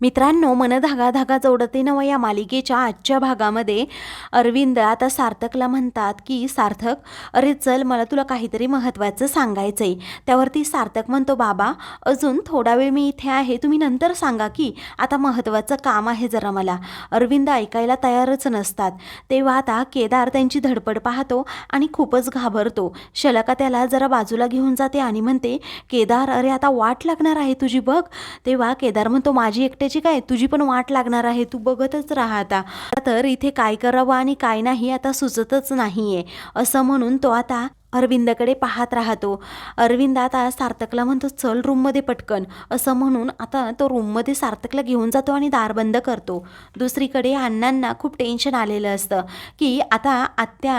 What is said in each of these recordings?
मित्रांनो मन धागा धागा जोडते नव या मालिकेच्या आजच्या भागामध्ये. अरविंद आता सार्थकला म्हणतात की सार्थक अरे चल मला तुला काहीतरी महत्त्वाचं सांगायचं आहे त्यावरती सार्थक म्हणतो बाबा अजून थोडा वेळ मी इथे आहे तुम्ही नंतर सांगा की आता महत्त्वाचं काम आहे जरा मला. अरविंद ऐकायला तयारच नसतात. तेव्हा आता केदार त्यांची धडपड पाहतो आणि खूपच घाबरतो. शलका त्याला जरा बाजूला घेऊन जाते आणि म्हणते केदार अरे आता वाट लागणार आहे तुझी बघ. तेव्हा केदार म्हणतो माझी एकटे त्याची काय तुझी पण वाट लागणार आहे तू बघतच राहा आता. तर इथे काय करावं आणि काय नाही आता सुचतच नाहीये. असं म्हणून तो आता अरविंदकडे पाहत राहतो. अरविंद आता सार्थकला म्हणतो चल रूममध्ये पटकन. असं म्हणून आता तो रूममध्ये सार्थकला घेऊन जातो आणि दार बंद करतो. दुसरीकडे अण्णांना खूप टेन्शन आलेलं असतं की आता आत्या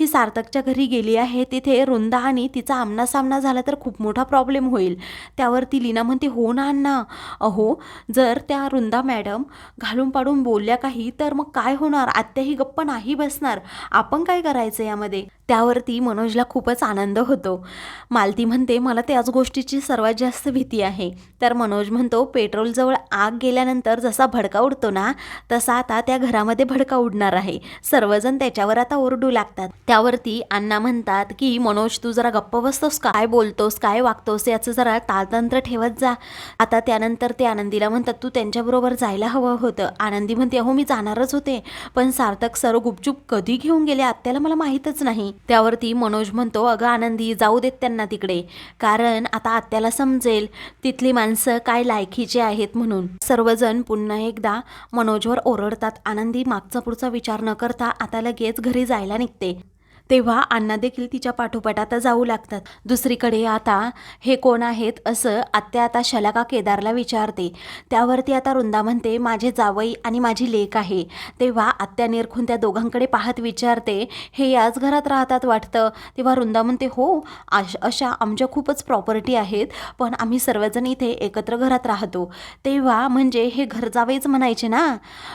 ही सार्थकच्या घरी गेली आहे तिथे रुंदा आणि तिचा आमनासामना झाला तर खूप मोठा प्रॉब्लेम होईल. त्यावरती लीना म्हणते हो ना अण्णा. अहो जर त्या रुंदा मॅडम घालून पाडून बोलल्या काही तर मग काय होणार? आत्या ही गप्प नाही बसणार. आपण काय करायचं यामध्ये? त्यावरती मनोजला खूपच आनंद होतो. मालती म्हणते मला त्याच गोष्टीची सर्वात जास्त भीती आहे. तर मनोज म्हणतो पेट्रोलजवळ आग गेल्यानंतर जसा भडका उडतो ना तसा आता त्या घरामध्ये भडका उडणार आहे. सर्वजण त्याच्यावर आता ओरडू लागतात. त्यावरती अण्णा म्हणतात की मनोज तू जरा गप्प बसतोस काय बोलतोस? काय वागतोस? याचं जरा ताळतंत्र ठेवत जा. आता त्यानंतर ते आनंदीला म्हणतात तू त्यांच्याबरोबर जायला हवं होतं. आनंदी म्हणते अहो मी जाणारच होते. पण सार्थक सर गुपचूप कधी घेऊन गेले? आत्याला मला माहीतच नाही. त्यावरती मनोज म्हणतो अगं आनंदी जाऊ देत त्यांना तिकडे. कारण आता आत्याला समजेल तिथली माणसं काय लायकीचे आहेत म्हणून. सर्वजण पुन्हा एकदा मनोजवर ओरडतात. आनंदी मागचा पुढचा विचार न करता आता लगेच घरी जायला निघते. तेव्हा अण्णा देखील तिच्या पाठोपाठ आता जाऊ लागतात. दुसरीकडे आता हे कोण आहेत असं आत्या आता शलाका केदारला विचारते. त्यावरती आता रुंदा म्हणते माझे जावई आणि माझी लेक आहे. तेव्हा आत्या निरखून त्या दोघांकडे पाहत विचारते हे याच घरात राहतात वाटतं? तेव्हा रुंदा म्हणते हो अश अशा आमच्या खूपच प्रॉपर्टी आहेत पण आम्ही सर्वजण इथे एकत्र घरात राहतो. तेव्हा म्हणजे हे घर जावईच म्हणायचे ना?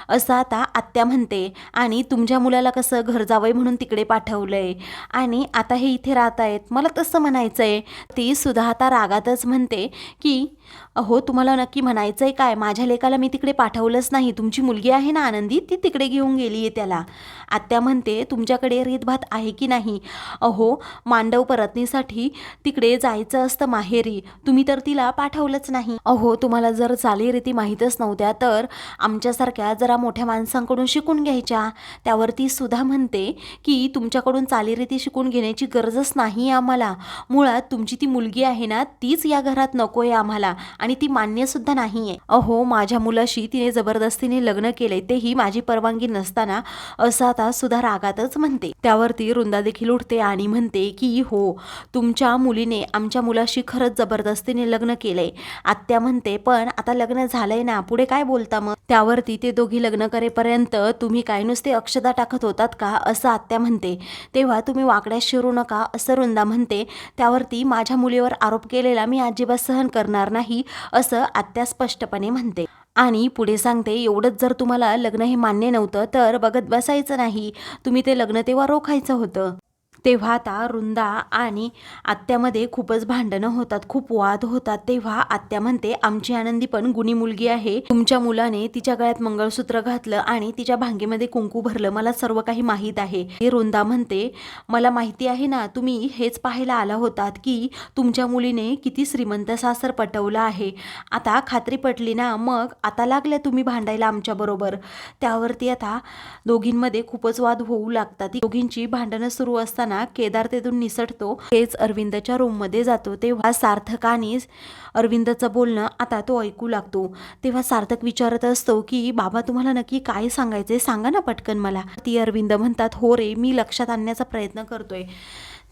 असं आता आत्या म्हणते आणि तुमच्या मुलाला कसं घर जावई म्हणून तिकडे पाठवलंय? आणि आता हे इथे राहत आहेत मला तसं म्हणायचं आहे ती सुद्धा आता रागातच म्हणते की अहो तुम्हाला नक्की म्हणायचं आहे काय? माझ्या लेकाला मी तिकडे पाठवलंच नाही. तुमची मुलगी आहे ना आनंदी? ती तिकडे घेऊन गेली आहे त्याला. आत्या म्हणते तुमच्याकडे रीतभात आहे की नाही? अहो मांडव परतणीसाठी तिकडे जायचं असतं माहेरी. तुम्ही तर तिला पाठवलंच नाही. अहो तुम्हाला जर चालीरीती माहीतच नव्हत्या तर आमच्यासारख्या जरा मोठ्या माणसांकडून शिकून घ्यायच्या. त्यावरती सुद्धा म्हणते की तुमच्याकडून चालीरीती शिकून घेण्याची गरजच नाही आम्हाला. मुळात तुमची ती मुलगी आहे ना तीच या घरात नको आहे आम्हाला आणि ती मान्यसुद्धा नाही आहे अहो माझ्या मुलाशी तिने जबरदस्तीने लग्न केले तेही माझी परवानगी नसताना असं आता सुद्धा रागातच म्हणते. त्यावरती वृंदा देखील उठते आणि म्हणते की हो तुमच्या मुलीने आमच्या मुलाशी खरंच जबरदस्तीने लग्न केलंय. आत्या म्हणते पण आता लग्न झालंय ना पुढे काय बोलता मग? त्यावरती ते दोघी लग्न करेपर्यंत तुम्ही काय नुसते अक्षदा टाकत होतात का? असं आत्या म्हणते. तेव्हा तुम्ही वाकड्यात शिरू नका असं वृंदा म्हणते. त्यावरती माझ्या मुलीवर आरोप केलेला मी अजिबात सहन करणार नाही. असं आत्या स्पष्टपणे म्हणते. आणि पुढे सांगते एवढंच जर तुम्हाला लग्न हे मान्य नव्हतं तर बघत बसायचं नाही. तुम्ही ते लग्न तेव्हा रोखायचं होतं. तेव्हा आता रुंदा आणि आत्यामध्ये खूपच भांडणं होतात खूप वाद होतात. तेव्हा आत्या म्हणते आमची आनंदी पण गुणी मुलगी आहे. तुमच्या मुलाने तिच्या गळ्यात मंगळसूत्र घातलं आणि तिच्या भांगेमध्ये कुंकू भरलं. मला सर्व काही माहीत आहे. हे रुंदा म्हणते मला माहिती आहे ना तुम्ही हेच पाहायला आला होतात की तुमच्या मुलीने किती श्रीमंत सासर पटवलं आहे. आता खात्री पटली ना मग आता लागल्या तुम्ही भांडायला आमच्याबरोबर त्यावरती आता दोघींमध्ये खूपच वाद होऊ लागतात. दोघींची भांडणं सुरू असताना केदार तेथून निसटतो. तेच अरविंदच्या रूममध्ये जातो. तेव्हा सार्थक अरविंदचं बोलणं आता तो ऐकू लागतो. तेव्हा सार्थक विचारत असतो की बाबा तुम्हाला नक्की काय सांगायचे सांगा ना पटकन मला. ती अरविंद म्हणतात हो रे मी लक्षात आणण्याचा प्रयत्न करतोय.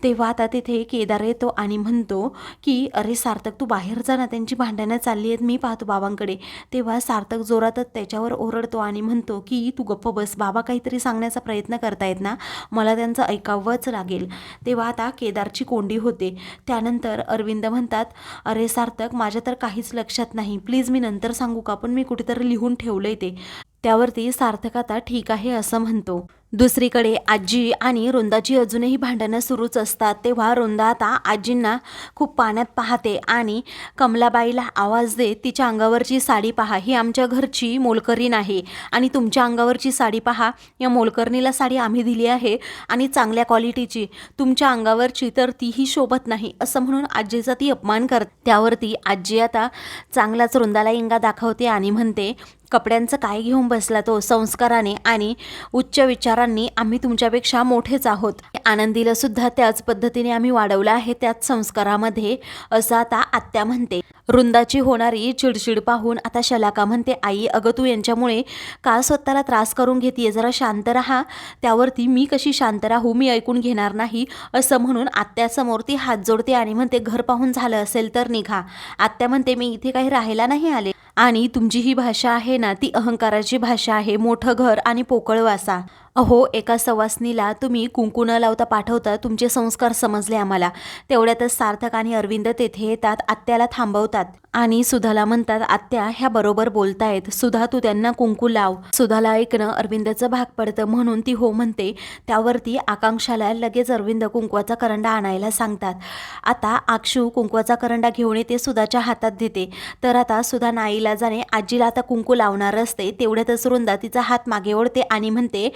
तेव्हा आता तिथे केदार येतो आणि म्हणतो की अरे सार्थक तू बाहेर जा ना त्यांची भांडणं चालली आहेत मी पाहतो बाबांकडे. तेव्हा सार्थक जोरातच त्याच्यावर ओरडतो आणि म्हणतो की तू गप्प बस बाबा काहीतरी सांगण्याचा प्रयत्न करतायत ना मला त्यांचं ऐकावंच लागेल. तेव्हा आता केदारची कोंडी होते. त्यानंतर अरविंद म्हणतात अरे सार्थक माझ्या तर काहीच लक्षात नाही. प्लीज मी नंतर सांगू का? पण मी कुठेतरी लिहून ठेवलंय ते. त्यावरती सार्थक आता ठीक आहे असं म्हणतो. दुसरीकडे आजी आणि रुंदाची अजूनही भांडणं सुरूच असतात तेव्हा वृंदा आता आजींना खूप पाण्यात पाहते आणि कमलाबाईला आवाज देत तिच्या अंगावरची साडी पहा ही आमच्या घरची मोलकरीण आहे आणि तुमच्या अंगावरची साडी पहा या मोलकरणीला साडी आम्ही दिली आहे आणि चांगल्या क्वालिटीची तुमच्या अंगावरची तर तीही शोभत नाही असं म्हणून आजीचा ती अपमान कर त्यावरती आजी आता चांगलाच रुंदाला इंगा दाखवते आणि म्हणते कपड्यांचं काय घेऊन बसला तो संस्काराने आणि उच्च विचारांनी आम्ही तुमच्यापेक्षा मोठेच आहोत. आनंदीला सुद्धा त्याच पद्धतीने आम्ही वाढवलं आहे त्याच संस्कारामध्ये असं आता आत्या म्हणते. वृंदाची होणारी चिडचिड पाहून आता शलाका म्हणते आई अगं तू यांच्यामुळे का स्वतःला त्रास करून घेते जरा शांत राहा. त्यावरती मी कशी शांत राहू? मी ऐकून घेणार नाही. असं म्हणून आत्यासमोर ती हात जोडते आणि म्हणते घर पाहून झालं असेल तर निघा. आत्या म्हणते मी इथे काही राहायला नाही आले. आणि तुमची ही भाषा आहे ना ती अहंकाराची भाषा आहे. मोठं घर आणि पोकळ वासा. अहो एका सवासनीला तुम्ही कुंकू न लावता पाठवता तुमचे संस्कार समजले आम्हाला. तेवढ्यातच सार्थक आणि अरविंद तेथे येतात आत्याला थांबवतात आणि सुधाला म्हणतात आत्या ह्या बरोबर बोलतायत. सुधा तू त्यांना कुंकू लाव. सुधाला ऐकणं अरविंदचं भाग पडतं म्हणून ती हो म्हणते. त्यावरती आकांक्षाला लगेच अरविंद कुंकवाचा करंडा आणायला सांगतात. आता आक्षू कुंकवाचा करंडा घेऊन येते सुधाच्या हातात देते. तर आता सुधा नाईला जाणे आजीला आता कुंकू लावणार असते. तेवढ्यातच रुंदा तिचा हात मागे ओढते आणि म्हणते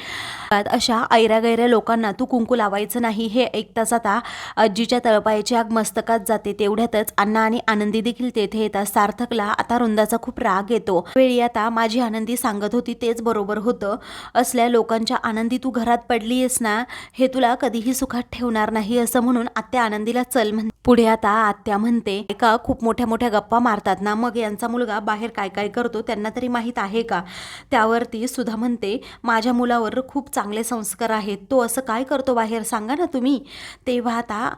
अशा ऐऱ्यागैऱ्या लोकांना तू कुंकू लावायचं नाही हे ऐकताच आता आजीच्या तळपायाची आग मस्तकात जाते. तेवढ्यातच अण्णा आणि आनंदी देखील तेथे येतात. सार्थकला आता रुंदाचा खूप राग येतो. वेळी आता माझी आनंदी सांगत होती तेच बरोबर होतं. असल्या लोकांच्या आनंदी तू घरात पडलीयस ना? हे तुला कधीही सुखात ठेवणार नाही असं म्हणून आत्या आनंदीला चल म्हण पुढे आता आत्या म्हणते एका खूप मोठ्या मोठ्या गप्पा मारतात ना मग यांचा मुलगा बाहेर काय काय करतो त्यांना तरी माहीत आहे का? त्यावरती सुधा म्हणते माझ्या मुलावर खूप चांगले संस्कार आहेत तो असं काय करतो बाहेर? सांगा ना तुम्ही. तेव्हा आता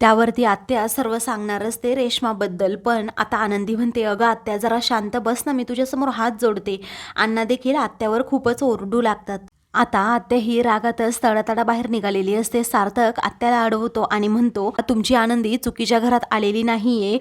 त्यावरती आत्या सर्व सांगणारच ते रेशमाबद्दल पण आता आनंदी म्हणते अगं आत्या जरा शांत बस ना मी तुझ्यासमोर हात जोडते. अण्णा देखील आत्यावर खूपच ओरडू लागतात. आता आत्या ही रागातच तडातडा बाहेर निघालेली असते. सार्थक आत्याला अडवतो आणि म्हणतो तुमची आनंदी चुकीच्या घरात आलेली नाहीये.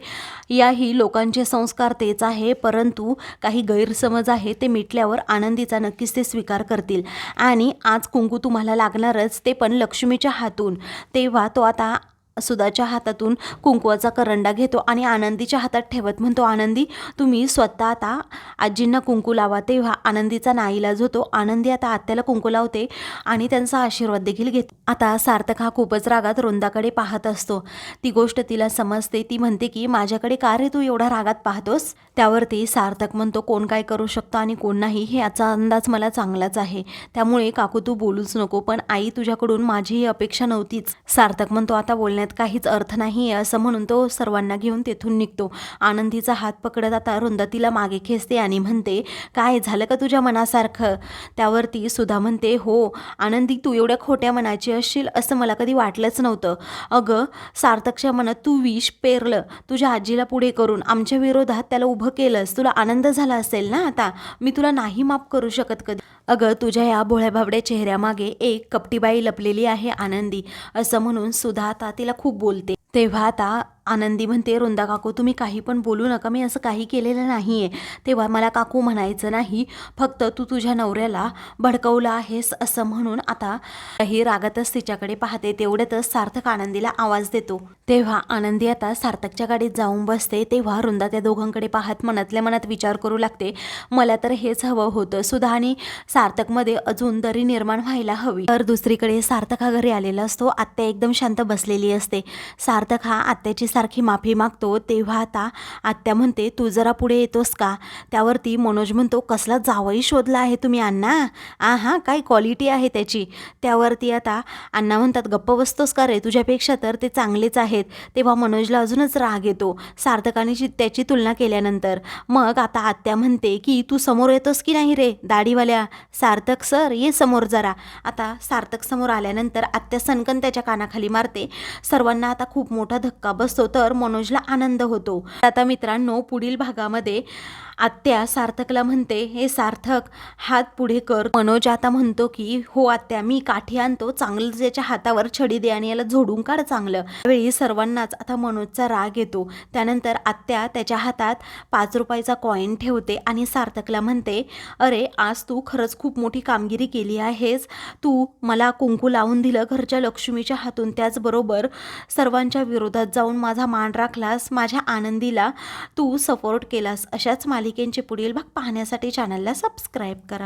याही लोकांचे संस्कार तेच आहे परंतु काही गैरसमज आहे ते मिटल्यावर आनंदीचा नक्कीच ते स्वीकार करतील. आणि आज कुंकू तुम्हाला लागणारच ते पण लक्ष्मीच्या हातून. तेव्हा तो आता सुधाच्या हातातून कुंकवाचा करंडा घेतो आणि आनंदीच्या हातात ठेवत म्हणतो आनंदी तुम्ही स्वतः आता आजींना कुंकू लावा. तेव्हा आनंदीचा नाईलाज होतो. आनंदी आता आत्याला कुंकू लावते आणि त्यांचा आशीर्वाद देखील घेतो आता सार्थक हा खूपच रागात रोंदाकडे पाहत असतो. ती गोष्ट तिला समजते. ती म्हणते की माझ्याकडे का रे तू एवढा रागात पाहतोस? त्यावरती सार्थक म्हणतो कोण काय करू शकतो आणि कोण नाही हे याचा अंदाज मला चांगलाच आहे. त्यामुळे काकू तू बोलूच नको पण आई तुझ्याकडून माझी ही अपेक्षा नव्हतीच. सार्थक म्हणतो आता बोलण्यात काहीच अर्थ नाही आहे असं म्हणून तो सर्वांना घेऊन तेथून निघतो. आनंदीचा हात पकडत आता रुंदतीला मागे खेचते आणि म्हणते काय झालं का तुझ्या मनासारखं? त्यावरती सुधा म्हणते हो आनंदी तू एवढ्या खोट्या मनाची असशील असं मला कधी वाटलंच नव्हतं. अगं सार्थकच्या मनात तू विष पेरलं तुझ्या आजीला पुढे करून आमच्या विरोधात त्याला उभं केलंस तुला आनंद झाला असेल ना आता? मी तुला नाही माफ करू शकत कधी. अगं तुझ्या या भोळ्याभाबड्या चेहऱ्यामागे एक कपटीबाई लपलेली आहे आनंदी असं म्हणून सुधा आता तिला खूप बोलते. तेव्हा आता आनंदी म्हणते रुंदा काकू तुम्ही काही पण बोलू नका मी असं काही केलेलं नाही आहे तेव्हा मला काकू म्हणायचं नाही फक्त तू तुझ्या नवऱ्याला भडकवलं आहेस असं म्हणून आता काही रागातच तिच्याकडे पाहते तेवढ्यातच सार्थक आनंदीला आवाज देतो. तेव्हा आनंदी आता सार्थकच्या गाडीत जाऊन बसते तेव्हा रुंदा त्या दोघांकडे पाहत मनातल्या मनात विचार करू लागते मला तर हेच हवं होतं सुधा आणि सार्थकमध्ये अजून दरी निर्माण व्हायला हवी. तर दुसरीकडे सार्थक हा घरी आलेला असतो आत्या एकदम शांत बसलेली असते. सार्थक हा आत्याची सारखी माफी मागतो तेव्हा आता आत्या म्हणते तू जरा पुढे येतोस का? त्यावरती मनोज म्हणतो कसला जावई शोधला आहे तुम्ही अण्णा? आ हा काय क्वालिटी आहे त्याची? त्यावरती आता अण्णा म्हणतात गप्प बसतोस का रे? तुझ्यापेक्षा तर ते चांगलेच आहेत. तेव्हा मनोजला अजूनच राग येतो सार्थकाने त्याची तुलना केल्यानंतर. मग आता आत्या म्हणते की तू समोर येतोस की नाही रे दाढीवाल्या? सार्थक सर ये समोर जरा. आता सार्थक समोर आल्यानंतर आत्या सनकन त्याच्या कानाखाली मारते. सर्वांना आता खूप खूप मोठा धक्का बसतो तर मनोजला आनंद होतो. आता मित्रांनो पुढील भागामध्ये आत्या सार्थकला म्हणते. हे सार्थक हात पुढे कर. मनोज आता म्हणतो की हो आत्या मी काठी आणतो. चांगलं त्याच्या हातावर छडी दे आणि याला झोडून काढ चांगलं. त्यावेळी सर्वांनाच आता मनोजचा राग येतो. त्यानंतर आत्या त्याच्या हातात पाच रुपयाचा कॉईन ठेवते आणि सार्थकला म्हणते अरे आज तू खरंच खूप मोठी कामगिरी केली आहेस. तू मला कुंकू लावून दिलं घरच्या लक्ष्मीच्या हातून. त्याचबरोबर सर्वांच्या विरोधात जाऊन माझा मान राखलास माझ्या आनंदीला तू सपोर्ट केलास. अशाच मालिकेंचे पुढील भाग पाहण्यासाठी चॅनलला सबस्क्राईब करा.